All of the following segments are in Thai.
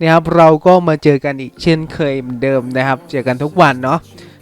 นะครับเราก็มาเจอกันอีกเช่นเคยเหมือนเดิมนะครับเจอกันทุกวันเนาะ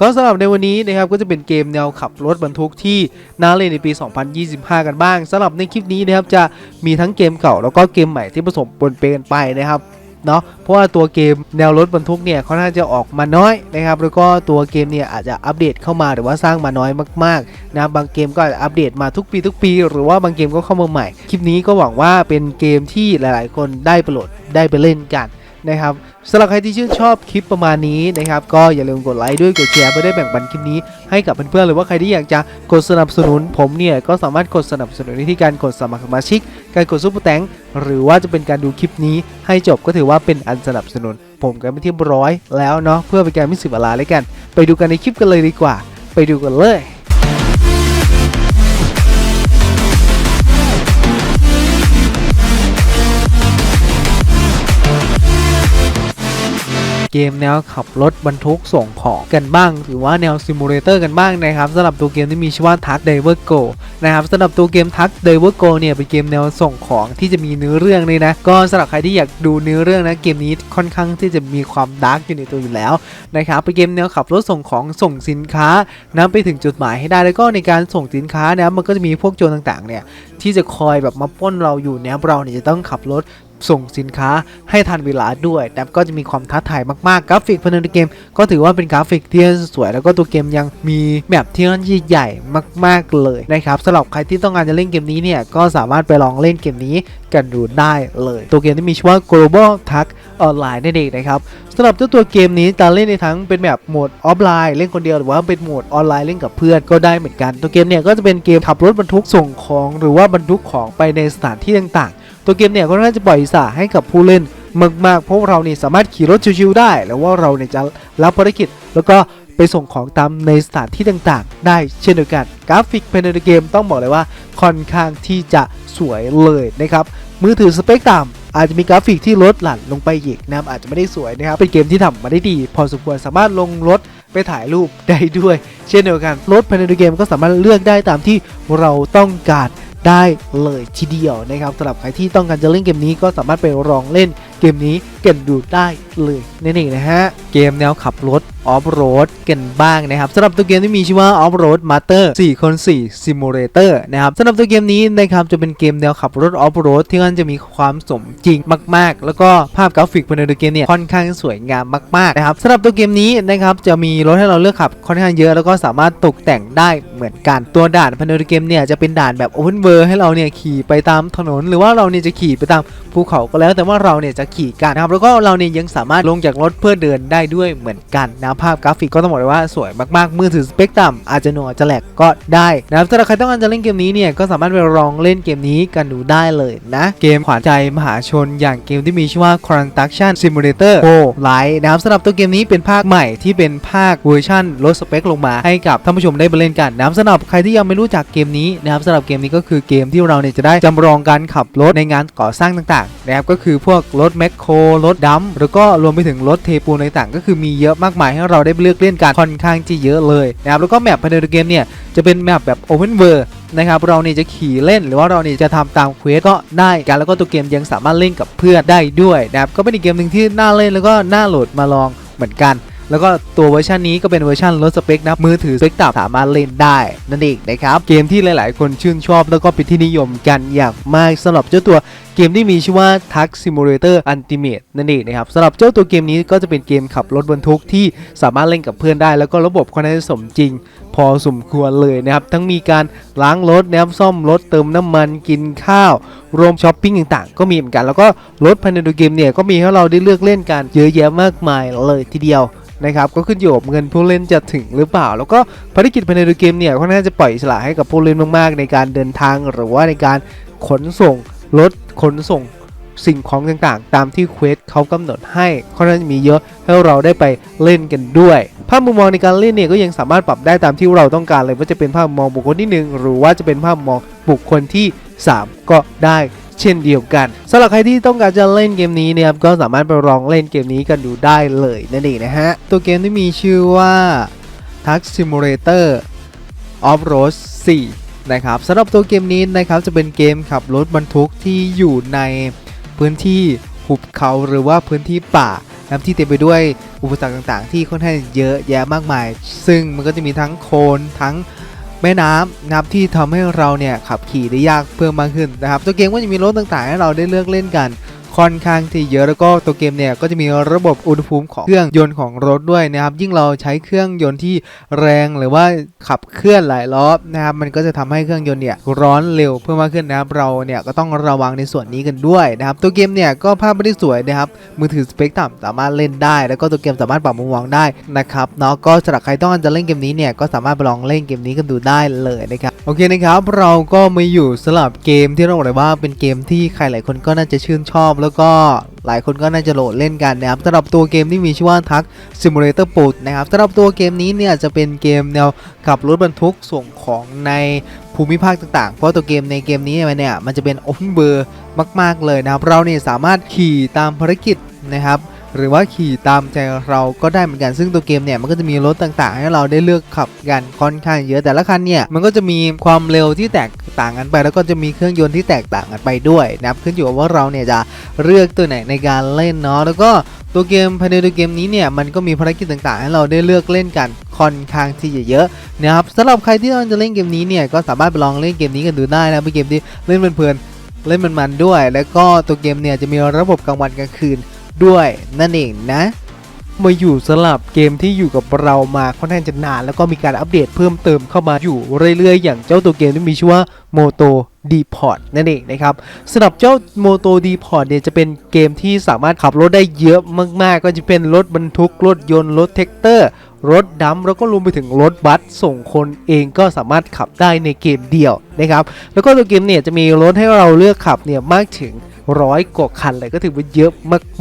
ก็สำหรับในวันนี้นะครับก็จะเป็นเกมแนวขับรถบรรทุกที่น่าเล่นในปี 2025 กันบ้างสำหรับในคลิปนี้นะครับจะมีทั้งเกมเก่าแล้วก็เกมใหม่ที่ผสมปนเปกันไปนะครับเนาะเพราะว่าตัวเกมแนวรถบรรทุกเนี่ยเขาน่าจะออกมาน้อยนะครับแล้วก็ตัวเกมเนี่ยอาจจะอัปเดตเข้ามาหรือว่าสร้างมาน้อยมากๆนะบางเกมก็อาจจะอัปเดตมาทุกปีทุกปี หรือว่าบางเกมก็เข้ามาใหม่ คลิปนี้ก็หวังว่าเป็นเกมที่หลาย ๆ คนได้ประโหลดได้ไปเล่นกัน นะครับสำหรับใครที่ชื่นชอบคลิปประมาณนี้นะครับก็อย่าลืมกดไลค์ด้วยกดแชร์เพื่อได้แบ่งปันคลิปนี้ให้กับเพื่อนๆหรือว่าใครที่อยากจะกดสนับสนุน ผมเนี่ยก็สามารถกดสนับสนุนได้ที่การกดสมัครสมาชิก การกดซุปเปอร์แตงหรือว่าจะเป็นการดูคลิปนี้ให้จบก็ถือว่าเป็นอันสนับสนุน ผมกันเป็นที่ยบร้อยแล้วเนาะเพื่อเป็นการไม่เสียเวลาเลยกัน ไปดูกันในคลิปกันเลยดีกว่า ไปดูกันเลย เกมแนวขับรถบรรทุกส่งของกันบ้าง หรือว่าแนวซิมูเลเตอร์กันบ้างนะครับสำหรับตัวเกมที่มีชื่อว่า Tug Diver Go นะครับสำหรับตัวเกม Tug Diver Go เนี่ยเป็นเกมแนวส่งของที่จะมีเนื้อเรื่องเลยนะ ก็สำหรับใครที่อยากดูเนื้อเรื่องนะเกมนี้ค่อนข้างที่จะมีความดาร์กอยู่ในตัวอยู่แล้วนะครับเป็นเกมแนวขับรถส่งของส่งสินค้านะไปถึงจุดหมายให้ได้แล้วก็ในการส่งสินค้านะมันก็จะมีพวกโจรต่างๆเนี่ยที่จะคอยแบบมาป้นเราอยู่เนี่ยเราเนี่ยจะต้องขับรถ ส่งสินค้าให้ทันเวลาด้วย แต่ก็จะมีความท้าทายมากๆ กราฟิกภายในเกม ก็ถือว่าเป็นกราฟิกที่สวย แล้วก็ตัวเกมยังมีแมปที่ค่อนข้างใหญ่มาก ๆเลยนะครับสำหรับใครที่ต้องการจะเล่นเกมนี้เนี่ยก็สามารถไปลองเล่นเกมนี้กันดูได้เลย ตัวเกมที่มีชื่อว่า Global Tag Online นั่นเองนะครับสำหรับเจ้าตัวเกมนี้จะเล่นในทั้งเป็นแบบโหมดออฟไลน์เล่นคนเดียวหรือว่าเป็นโหมดออนไลน์เล่นกับเพื่อนก็ได้เหมือนกัน ตัวเกมเนี่ยก็จะเป็นเกมขับรถบรรทุกส่งของ หรือว่าบรรทุกของไปในสถานที่ต่างๆ ตัวเกมเนี่ยก็น่าจะปล่อยอิสระให้กับผู้เล่นมากๆเพราะเราเนี่ยสามารถขี่รถชิวๆได้ แล้วว่าเราเนี่ยจะรับภารกิจ แล้วก็ไปส่งของตามในสถานที่ต่างๆ ได้เช่นเดียวกันกราฟิกภายในเกมต้องบอกเลยว่าค่อนข้างที่จะสวยเลยนะครับมือถือสเปคต่ำอาจจะมีกราฟิกที่ลดหลั่นลงไปอีกนะครับอาจจะไม่ได้สวยนะครับ เป็นเกมที่ทำมาได้ดี พอสมควรสามารถลงรถไปถ่ายรูปได้ด้วย เช่นเดียวกันรถภายในเกมก็สามารถเลือกได้ตามที่เราต้องการ ได้เลยทีเดียวนะครับสำหรับใครที่ต้องการจะเล่นเกมนี้ก็สามารถไปลองเล่นเกมนี้กันดูได้เลยนั่นเองนะฮะเกมแนวขับรถ ออฟโรดกันบ้างนะครับสำหรับตัวเกมที่มีชื่อว่า Off Road Master 4คน4 Simulator นะครับสำหรับตัวเกมนี้นะครับจะเป็นเกมแนวขับรถออฟโรดที่มันจะมีความสมจริงมาก ๆ แล้วก็ภาพกราฟิกภายในตัวเกมเนี่ยค่อนข้างสวยงามมากๆนะครับสำหรับตัวเกมนี้นะครับจะมีรถให้เราเลือกขับค่อนข้างเยอะแล้วก็สามารถตกแต่งได้เหมือนกันตัวด่านภายในตัวเกมเนี่ยจะเป็นด่านแบบ Open World ให้เราเนี่ยขี่ไปตามถนน หรือว่าเราเนี่ยจะขี่ไปตามภูเขาก็แล้ว แต่ว่าเราเนี่ยจะขี่กันนะครับแล้วก็เราเนี่ยยังสามารถลงจากรถเพื่อเดินได้ด้วยเหมือนกันนะภาพกราฟิกก็ต้องบอกเลยว่าสวยมากๆมือถือสเปคต่ำอาจจะหน่วจะแหลกก็ได้นะครับสำหรับใครต้องการจะเล่นเกมนี้เนี่ยก็สามารถไปลองเล่นเกมนี้กันดูได้เลยนะ เกมขวัญใจมหาชนอย่างเกมที่มีชื่อว่า Construction Simulator 4 Lite นะครับสำหรับตัวเกมนี้เป็นภาคใหม่ที่เป็นภาคเวอร์ชันลดสเปคลงมาให้กับท่านผู้ชมได้ไปเล่นกันนะครับสำหรับใครที่ยังไม่รู้จักเกมนี้นะครับสำหรับเกมนี้ก็คือเกมที่เราเนี่ยจะได้จำลองการขับรถในงานก่อสร้างต่างๆนะครับก็คือพวกรถแมคโครรถดัมป์แล้วก็รวมไปถึงรถเทปูนต่างๆก็คือมีเยอะมากมายให้เราได้เลือกเล่นกันค่อนข้างที่เยอะเลยนะครับแล้วก็แมปภายในเกมเนี่ยจะเป็นแมปแบบโอเพนเวิร์นะครับเราเนี่ยจะขี่เล่นหรือว่าเราเนี่ยจะทำตามเควสก็ได้กันแล้วก็ตัวเกมยังสามารถเล่นกับเพื่อนได้ด้วยนะครับก็เป็นอีกเกมหนึ่งที่น่าเล่นแล้วก็น่าโหลดมาลองเหมือนกัน แล้วก็ตัวเวอร์ชันนี้ก็เป็นเวอร์ชันลดสเปคนะมือถือสเปคต่ำสามารถเล่นได้นั่นเองนะครับเกมที่หลายๆ คนชื่นชอบแล้วก็เป็นที่นิยมกันอย่างมากสำหรับเจ้าตัวเกมที่มีชื่อว่า Tug Simulator Ultimate นั่นเองนะครับสำหรับเจ้าตัวเกมนี้ก็จะเป็นเกมขับรถบรรทุกที่สามารถเล่นกับเพื่อนได้ แล้วก็ระบบค่อนข้างสมจริง พอสมควรเลยนะครับ ทั้งมีการล้างรถนะครับซ่อมรถเติมน้ำมันกินข้าวรวมช้อปปิ้งต่างๆ ก็มีเหมือนกัน แล้วก็รถภายในตัวเกมเนี่ยก็มีให้เราได้เลือกเล่นกันเยอะแยะมากมายเลยทีเดียว นะครับก็ขึ้นอยู่กับเงินผู้เล่นจะถึงหรือเปล่า แล้วก็ภารกิจภายในเกมเนี่ยค่อนข้างจะปล่อยอิสระให้กับผู้เล่นมากๆ ในการเดินทางหรือว่าในการขนส่งรถขนส่งสิ่งของต่างๆ ตามที่เควสเขากำหนดให้ค่อนข้างจะมีเยอะให้เราได้ไปเล่นกันด้วย ภาพมุมมองในการเล่นเนี่ยก็ยังสามารถปรับได้ตามที่เราต้องการเลยว่าจะเป็นภาพมองบุคคลที่หนึ่งหรือว่าจะเป็นภาพมุมมองบุคคลที่ 3 ก็ได้ เช่นเดียวกันสำหรับใครที่ต้องการจะเล่นเกมนี้เนี่ยครับก็สามารถไปลองเล่นเกมนี้กันดูได้เลยนั่นเองนะฮะตัวเกมที่มีชื่อว่า Tug Simulator Off Road 4 นะครับสำหรับตัวเกมนี้นะครับจะเป็นเกมขับรถบรรทุกที่อยู่ในพื้นที่หุบเขาหรือว่าพื้นที่ป่านะครับที่เต็มไปด้วยอุปสรรคต่างๆ ที่ค่อนข้างเยอะแยะมากมาย ซึ่งมันก็จะมีทั้งโคลนทั้ง แม่น้ำนะครับที่ทำให้เราเนี่ยขับขี่ได้ยากเพิ่มมากขึ้นนะครับตัวเกมก็จะมีรถต่างๆ ให้เราได้เลือกเล่นกัน ค่อนข้างที่เยอะแล้วก็ตัวเกมเนี่ยก็จะมีระบบอุณหภูมิของเครื่องยนต์ของรถด้วยนะครับ ยิ่งเราใช้เครื่องยนต์ที่แรงหรือว่าขับเคลื่อนหลายรอบนะครับ มันก็จะทำให้เครื่องยนต์เนี่ยร้อนเร็วเพิ่มมากขึ้นนะครับ เราเนี่ยก็ต้องระวังในส่วนนี้กันด้วยนะครับ ตัวเกมเนี่ยก็ภาพไม่ได้สวยนะครับ มือถือสเปคต่ำสามารถเล่นได้ แล้วก็ตัวเกมสามารถปรับมุมมองได้นะครับเนาะก็สำหรับใครต้องการจะเล่นเกมนี้เนี่ยก็สามารถไปลองเล่นเกมนี้กันดูได้เลยนะครับโอเคนะครับ เราก็มาอยู่สลับเกมที่เราบอกเลยว่าเป็นเกมที่ใครหลายคนก็น่าจะชื่นชอบแล้วก็หลายคนก็น่าจะโหลดเล่นกันนะครับสำหรับตัวเกมที่มีชื่อว่าทัก Simulator p o o นะครับสำหรับตัวเกมนี้เนี่ยจะเป็นเกมแนวขับรถบรรทุกส่งของในภูมิภาคต่างๆ เพราะตัวเกมในเกมนี้เนี่ยมันจะเป็น Open World มาก ๆ เลยนะครับ เราเนี่ยสามารถขี่ตามภารกิจนะครับ หรือว่าขี่ตามใจเราก็ได้เหมือนกันซึ่งตัวเกมเนี่ยมันก็จะมีรถต่างๆ ให้เราได้เลือกขับกันค่อนข้างเยอะแต่ละคันเนี่ยมันก็จะมีความเร็วที่แตกต่างกันไป แล้วก็จะมีเครื่องยนต์ที่แตกต่างกันไปด้วยนะครับขึ้นอยู่กับว่าเราเนี่ยจะเลือกตัวไหนในการเล่นเนาะแล้วก็ตัวเกมภายในตัวเกมนี้เนี่ยมันก็มีภารกิจต่างๆ ให้เราได้เลือกเล่นกันค่อนข้างที่จะเยอะนะครับสำหรับใครที่ต้องจะเล่นเกมนี้เนี่ยก็สามารถไปลองเล่นเกมนี้กันดูได้นะเป็นเกมที่เล่นเพลินๆเล่นมันๆด้วย แล้วก็ตัวเกมเนี่ยจะมีระบบกลางวันกลางคืน ด้วยนั่นเองนะมาอยู่สลับเกมที่อยู่กับเรามาค่อนข้างจะนาน แล้วก็มีการอัปเดตเพิ่มเติมเข้ามาอยู่เรื่อยๆ อย่างเจ้าตัวเกมที่มีชื่อว่า Moto d p o r t นั่นเองนะครับสำหรับเจ้า Moto d p o r t เนี่ยจะเป็นเกมที่สามารถขับรถได้เยอะมากๆ ก็จะเป็นรถบรรทุกรถยนต์รถเทคเตอร์รถดำแล้วก็รวมไปถึงรถบัสส่งคนเองก็สามารถขับได้ในเกมเดียวนะครับแล้วก็ตัวเกมเนี่ยจะมีรถให้เราเลือกขับเนี่ยมากถึง ร้อยกว่าคันเลยก็ถือว่าเยอะ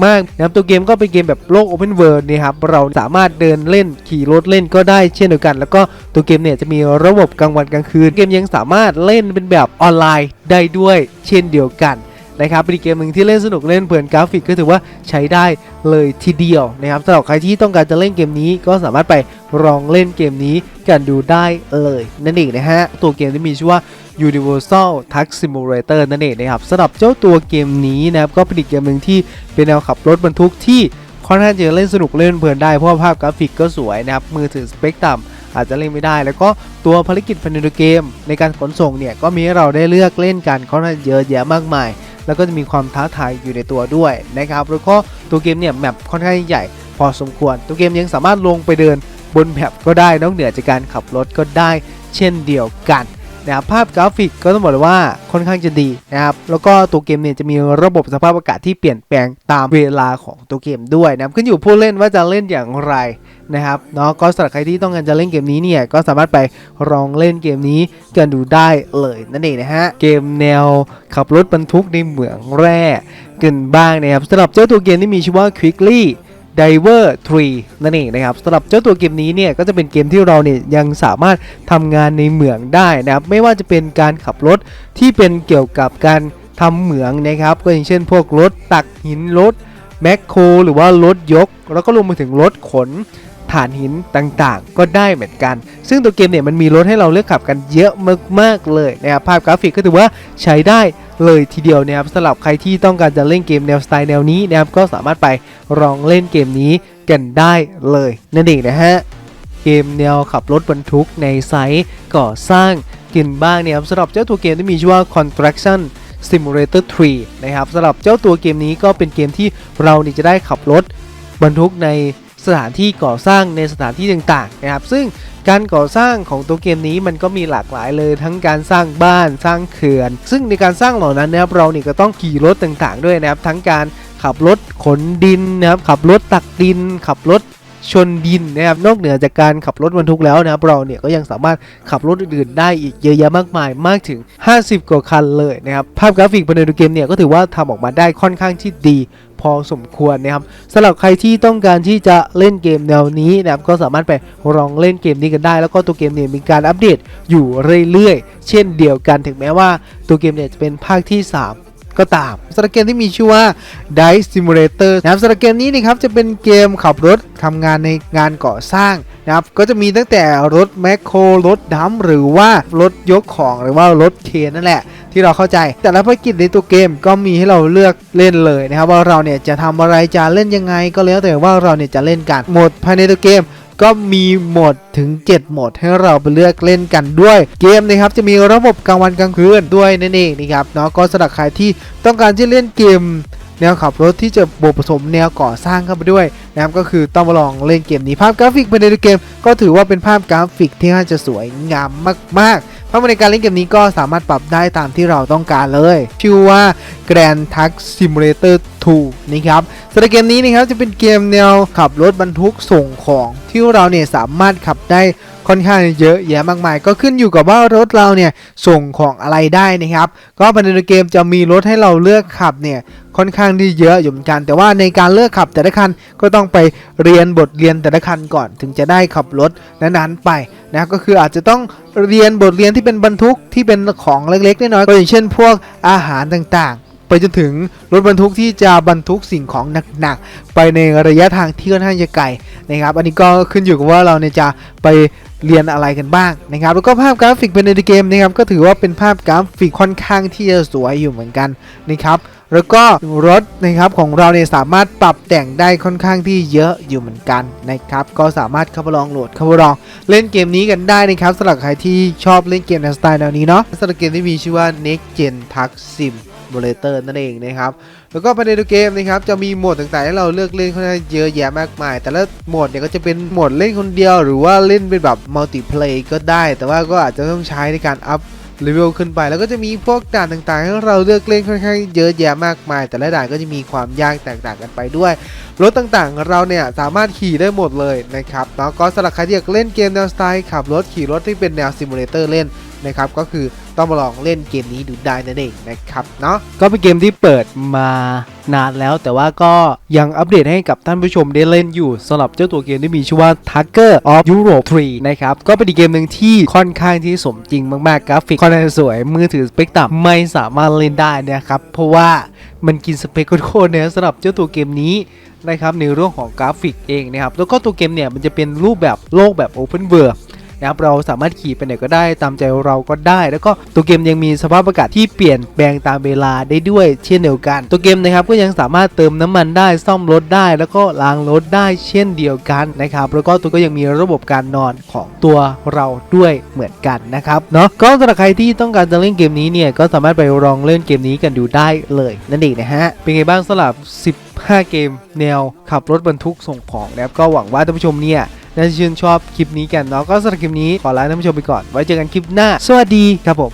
มากๆนะครับตัวเกมก็เป็นเกมแบบโลก Open World นะครับเราสามารถเดินเล่นขี่รถเล่นก็ได้เช่นเดียวกัน แล้วก็ตัวเกมเนี่ยจะมีระบบกลางวันกลางคืน เกมยังสามารถเล่นเป็นแบบออนไลน์ได้ด้วย เช่นเดียวกัน นะครับเป็นเกมหนึ่งที่เล่นสนุกเล่นเพลินกราฟิกก็ถือว่าใช้ได้เลยทีเดียวนะครับสำหรับใครที่ต้องการจะเล่นเกมนี้ก็สามารถไปลองเล่นเกมนี้กันดูได้เลยนั่นเองนะฮะตัวเกมที่มีชื่อว่า Universal Truck Simulator นั่นเองนะครับสำหรับเจ้าตัวเกมนี้นะครับก็เป็นอีกเกมหนึ่งที่เป็นแนวขับรถบรรทุกที่ค่อนข้างจะเล่นสนุกเล่นเพลินได้เพราะว่าภาพกราฟิกก็สวยนะครับมือถือสเปคต่ำอาจจะเล่นไม่ได้ แล้วก็ตัวภารกิจภายในเกม ในการขนส่งเนี่ยก็มีให้เราได้เลือกเล่นกันค่อนข้างเยอะแยะมากมาย แล้วก็จะมีความท้าทายอยู่ในตัวด้วยนะครับแล้วก็ตัวเกมเนี่ยแมปค่อนข้างใหญ่ พอสมควร ตัวเกมยังสามารถลงไปเดินบนแมปก็ได้นอกเหนือจากการขับรถก็ได้เช่นเดียวกันนะครับภาพกราฟิกก็ต้องบอกเลยว่าค่อนข้างจะดีนะครับแล้วก็ตัวเกมเนี่ยจะมีระบบสภาพอากาศที่เปลี่ยนแปลงตามเวลาของตัวเกมด้วยนะครับขึ้นอยู่ผู้เล่นว่าจะเล่นอย่างไร นะครับเนาะก็สำหรับใครที่ต้องการจะเล่นเกมนี้เนี่ยก็สามารถไปลองเล่นเกมนี้กันดูได้เลยนั่นเองนะฮะเกมแนวขับรถบรรทุกในเหมืองแร่กันบ้างนะครับสำหรับเจ้าตัวเกมที่มีชื่อว่า Quickly Diver 3 นั่นเองนะครับสำหรับเจ้าตัวเกมนี้เนี่ยก็จะเป็นเกมที่เราเนี่ยยังสามารถทำงานในเหมืองได้นะครับไม่ว่าจะเป็นการขับรถที่เป็นเกี่ยวกับการทำเหมืองนะครับก็อย่างเช่น พวกรถตักหินรถแมคโครหรือว่ารถยก แล้วก็รวมไปถึงรถขน ถ่านหินต่างๆ ก็ได้เหมือนกัน ซึ่งตัวเกมเนี่ยมันมีรถให้เราเลือกขับกันเยอะมากๆเลยนะครับภาพกราฟิกก็ถือว่าใช้ได้เลยทีเดียวนะครับสำหรับใครที่ต้องการจะเล่นเกมแนวสไตล์แนวนี้นะครับก็สามารถไปลองเล่นเกมนี้กันได้เลยนั่นเองนะฮะเกมแนวขับรถบรรทุกในไซต์ก่อสร้างกันบ้างเนี่ยครับสำหรับเจ้าตัวเกมที่มีชื่อว่า Construction Simulator 3 นะครับสำหรับเจ้าตัวเกมนี้ก็เป็นเกมที่เรานี่จะได้ขับรถบรรทุกใน สถานที่ก่อสร้างในสถานที่ต่างๆนะครับซึ่งการก่อสร้างของตัวเกมนี้มันก็มีหลากหลายเลยทั้งการสร้างบ้านสร้างเขื่อน ซึ่งในการสร้างเหล่านั้นนะครับเราเนี่ยก็ต้องขี่รถต่างๆ ด้วยนะครับทั้งการขับรถขนดินนะครับขับรถตักดิน ขับรถ ชนดินนะครับนอกเหนือจากการขับรถบรรทุกแล้วนะครับเราเนี่ยก็ยังสามารถขับรถอื่นๆได้อีกเยอะแยะมากมายมากถึง 50 กว่าคันเลยนะครับภาพกราฟิกภายในเกมเนี่ยก็ถือว่าทำออกมาได้ค่อนข้างที่ดีพอสมควรนะครับสำหรับใครที่ต้องการที่จะเล่นเกมแนวนี้นะครับก็สามารถไปลองเล่นเกมนี้กันได้ แล้วก็ตัวเกมเนี่ยมีการอัปเดตอยู่เรื่อยๆ เช่นเดียวกันถึงแม้ว่าตัวเกมเนี่ยจะเป็นภาคที่ 3 ก็ตามสำหรับเกมที่มีชื่อว่า Dice Simulator นะครับสำหรับเกมนี้นะครับจะเป็นเกมขับรถทำงานในงานก่อสร้างนะครับก็จะมีตั้งแต่รถแมคโครรถดัมหรือว่ารถยกของหรือว่ารถเคนนั่นแหละ ที่เราเข้าใจ แต่ละภารกิจในตัวเกมก็มีให้เราเลือกเล่นเลยนะครับว่าเราเนี่ยจะทำอะไรจะเล่นยังไงก็แล้วแต่ว่าเราเนี่ยจะเล่นกันหมดภายในตัวเกม ก็มีโหมดถึง 7 โหมดให้เราไปเลือกเล่นกันด้วย เกมนะครับจะมีระบบกลางวันกลางคืนด้วยนั่นเองนะครับเนาะก็สำหรับใครที่ต้องการที่เล่นเกมแนวขับรถที่จะบวกผสมแนวก่อสร้างเข้าไปด้วยนะครับก็คือต้องมาลองเล่นเกมนี้ภาพกราฟิกภายในเกม ก็ถือว่าเป็นภาพกราฟิกที่น่าจะสวยงามมากๆ ภาพในการเล่นเกมนี้ก็สามารถปรับได้ตามที่เราต้องการเลย ชื่อว่า Grand Truck Simulator 2นะครับสำหรับเกมนี้นะครับจะเป็นเกมแนวขับรถบรรทุกส่งของที่เราเนี่ยสามารถขับได้ค่อนข้างเยอะแยะมากมาย ก็ขึ้นอยู่กับว่ารถเราเนี่ยส่งของอะไรได้นะครับ ก็ภายในเกมจะมีรถให้เราเลือกขับเนี่ยค่อนข้างที่เยอะอยู่เหมือนกัน แต่ว่าในการเลือกขับแต่ละคันก็ต้องไปเรียนบทเรียนแต่ละคันก่อน ถึงจะได้ขับรถนั้นๆไป นะก็คืออาจจะต้องเรียนบทเรียนที่เป็นบรรทุกที่เป็นของเล็กๆน้อยๆก็อย่างเช่น พวกอาหารต่างๆ ไปจนถึงรถบรรทุกที่จะบรรทุกสิ่งของหนักๆไปในระยะทางที่ค่อนข้างจะไกลนะครับ อันนี้ก็ขึ้นอยู่กับว่าเราเนี่ยจะไปเรียนอะไรกันบ้างนะครับ แล้วก็ภาพกราฟิกภายในเกมนะครับก็ถือว่าเป็นภาพกราฟิกค่อนข้างที่จะสวยอยู่เหมือนกันนะครับ แล้วก็รถนะครับของเราเนี่ยสามารถปรับแต่งได้ค่อนข้างที่เยอะอยู่เหมือนกันนะครับก็สามารถเข้าไปลองโหลดเข้าไปลองเล่นเกมนี้กันได้นะครับสำหรับใครที่ชอบเล่นเกมในสไตล์แนวนี้เนาะสำหรับเกมที่มีชื่อว่า Next Gen Truck Simulator นั่นเองนะครับ แล้วก็ภายในตัวเกมนะครับจะมีโหมดต่างๆให้เราเลือกเล่นค่อนข้างเยอะแยะมากมาย แต่ละโหมดเนี่ยก็จะเป็นโหมดเล่นคนเดียว หรือว่าเล่นเป็นแบบมัลติเพลย์ก็ได้ แต่ว่าก็อาจจะต้องใช้ในการอัพ เลเวลขึ้นไปแล้วก็จะมีพวกด่านต่างๆ ให้เราเลือกเล่นค่อนข้างเยอะแยะมากมาย แต่ละด่านก็จะมีความยากแตกต่างกันไปด้วย รถต่างๆ เราเนี่ยสามารถขี่ได้หมดเลยนะครับเนาะก็สำหรับใครที่อยากเล่นเกมแนวสไตล์ขับรถขี่รถที่เป็นแนวซิมูเลเตอร์เล่นนะครับก็คือ ต้องมาลองเล่นเกมนี้ดูได้นั่นเองนะครับเนาะก็เป็นเกมที่เปิดมานานแล้ว แต่ว่าก็ยังอัปเดตให้กับท่านผู้ชมได้เล่นอยู่สำหรับเจ้าตัวเกมที่มีชื่อว่า Tugger of Europe 3 นะครับ ก็เป็นอีกเกมหนึ่งที่ค่อนข้างที่สมจริงมากๆกราฟิกค่อนข้างสวยมือถือสเปคต่ำไม่สามารถเล่นได้นะครับ เพราะว่ามันกินสเปคโคตรเนี่ยสำหรับเจ้าตัวเกมนี้นะครับในเรื่องของกราฟิกเองนะครับแล้วก็ตัวเกมเนี่ยมันจะเป็นรูปแบบโลกแบบ Open World นะครับเราสามารถขี่ไปไหนก็ได้ตามใจเราก็ได้ แล้วก็ตัวเกมยังมีสภาพอากาศที่เปลี่ยนแปลงตามเวลาได้ด้วยเช่นเดียวกัน ตัวเกมนะครับก็ยังสามารถเติมน้ำมันได้ซ่อมรถได้ แล้วก็ล้างรถได้เช่นเดียวกันนะครับแล้วก็ตัวก็ยังมีระบบการนอนของตัวเราด้วยเหมือนกันนะครับเนาะก็สำหรับใครที่ต้องการจะเล่นเกมนี้เนี่ยก็สามารถไปลองเล่นเกมนี้กันดูได้เลยนั่นเองนะฮะเป็นไงบ้างสำหรับ15เกมแนวขับรถบรรทุกส่งของนะครับก็หวังว่าท่านผู้ชมเนี่ย น่าจะชื่นชอบคลิปนี้กันเนาะก็สำหรับคลิปนี้ขอลาท่านผู้ชมไปก่อน ไว้เจอกันคลิปหน้า สวัสดีครับผม